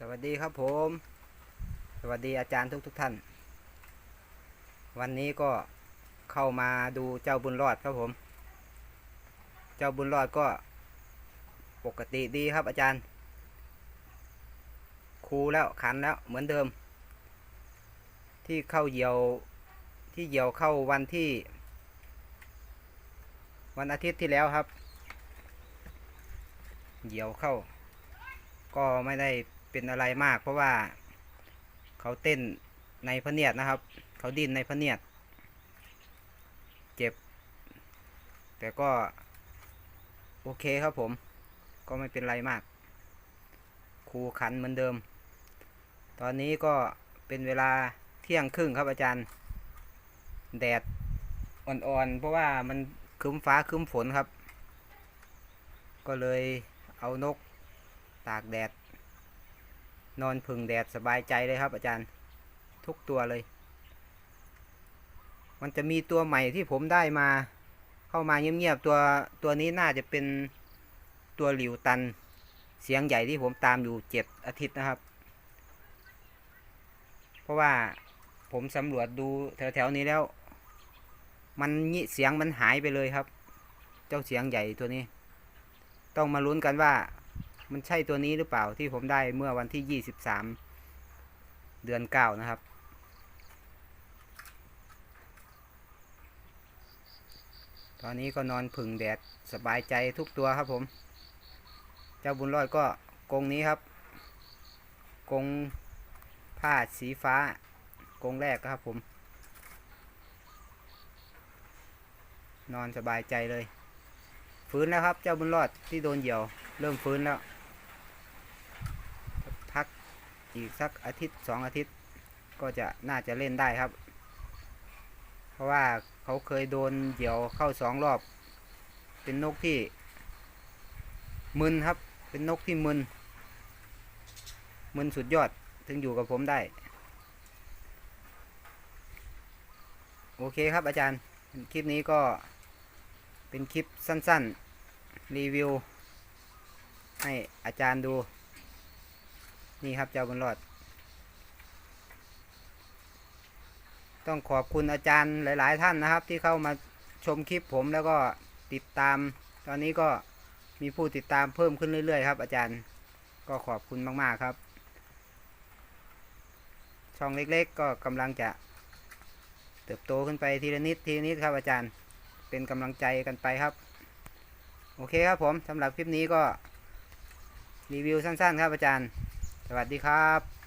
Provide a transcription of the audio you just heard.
สวัสดีครับผม สวัสดีอาจารย์ทุกทุกท่าน วันนี้ก็เข้ามาดูเจ้าบุญรอดครับผม เจ้าบุญรอดก็ปกติดีครับอาจารย์ คูแล้วขันแล้วเหมือนเดิม ที่เข้าเหยี่ยวที่เหยี่ยวเข้าวันที่ วันอาทิตย์ที่แล้วครับ เหยี่ยวเข้า ก็ไม่ได้ เป็นอะไรมาก เพราะว่าเขาเต้นในพระเนียดนะครับ เขาดิ้นในพระเนียด เจ็บ แต่ก็ โอเคครับผม ก็ไม่เป็นไรมาก ครูขันเหมือนเดิม ตอนนี้ก็เป็นเวลาเที่ยงครึ่งครับอาจารย์ แดดอ่อนๆ เพราะว่ามันครึ้มฟ้าครึ้มฝนครับ ก็เลยเอานกตากแดด นอนพึ่งแดดสบายใจเลยครับ อาจารย์ ทุกตัวเลย มันจะมีตัวใหม่ที่ผมได้มา เข้ามาเงียบๆตัวตัวนี้น่าจะเป็นตัวหลิวตัน เสียงใหญ่ที่ผมตามอยู่เจ็ดอาทิตย์นะครับ เพราะว่าผมสำรวจดูแถวๆนี้แล้ว มันเสียงมันหายไปเลยครับ เจ้าเสียงใหญ่ตัวนี้ ต้องมาลุ้นกันว่า มันใช่ตัวนี้หรือเปล่าที่ผมได้เมื่อวันที่ 23 เดือน 9 นะครับ ตอนนี้ก็นอนผึ่งแดดสบายใจทุกตัวครับผม เจ้าบุญรอดก็กงนี้ครับกงผ้าสีฟ้ากงแรกครับผม นอนสบายใจเลย ฟื้นแล้วครับ เจ้าบุญรอดที่โดนเหยี่ยว เริ่มฟื้นแล้ว พัก อีกสักอาทิตย์สองอาทิตย์ ก็จะน่าจะเล่นได้ครับ เพราะว่าเขาเคยโดนเหยี่ยวเข้าสองรอบ เป็นนกที่มึนครับ เป็นนกที่มึน มึนสุดยอดถึงอยู่กับผมได้ โอเคครับอาจารย์ คลิปนี้ก็เป็นคลิปสั้นๆ รีวิว ให้อาจารย์ดู นี่ครับเจ้าบุญรอด ต้องขอบคุณอาจารย์หลาย ๆ ท่านนะครับ ที่เข้ามาชมคลิปผมแล้วก็ติดตาม ตอนนี้ก็มีผู้ติดตามเพิ่มขึ้นเรื่อย ๆ ครับ อาจารย์ก็ขอบคุณมาก ๆ ครับ ช่องเล็ก ๆ ก็กำลังจะเติบโตขึ้นไปทีละนิดทีละนิดครับอาจารย์เป็นกำลังใจกันไปครับ โอเคครับผมสำหรับคลิปนี้ก็รีวิวสั้น ๆ ครับอาจารย์ สวัสดีครับ